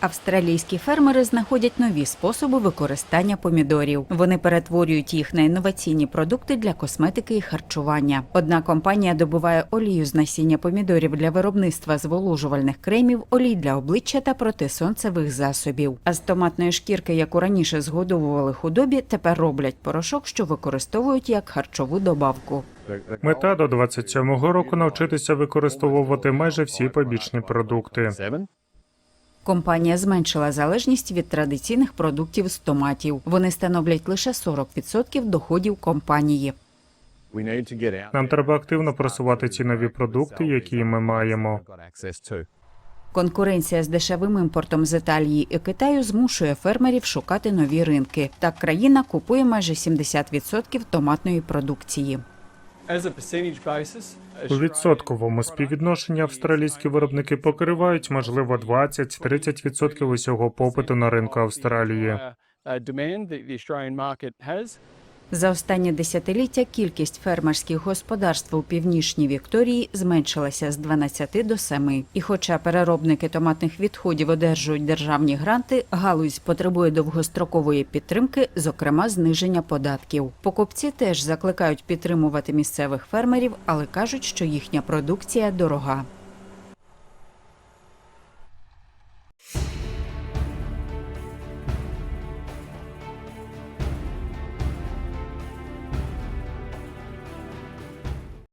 Австралійські фермери знаходять нові способи використання помідорів. Вони перетворюють їх на інноваційні продукти для косметики і харчування. Одна компанія добуває олію з насіння помідорів для виробництва зволожувальних кремів, олій для обличчя та протисонцевих засобів. А з томатної шкірки, яку раніше згодовували худобі, тепер роблять порошок, що використовують як харчову добавку. Мета до 27-го року навчитися використовувати майже всі побічні продукти. Компанія зменшила залежність від традиційних продуктів з томатів. Вони становлять лише 40% доходів компанії. Нам треба активно просувати ці нові продукти, які ми маємо. Конкуренція з дешевим імпортом з Італії і Китаю змушує фермерів шукати нові ринки. Так країна купує майже 70% томатної продукції. У відсотковому співвідношенні австралійські виробники покривають, можливо, 20-30% усього попиту на ринку Австралії. За останні десятиліття кількість фермерських господарств у північній Вікторії зменшилася з 12 до 7. І хоча переробники томатних відходів одержують державні гранти, галузь потребує довгострокової підтримки, зокрема зниження податків. Покупці теж закликають підтримувати місцевих фермерів, але кажуть, що їхня продукція дорога.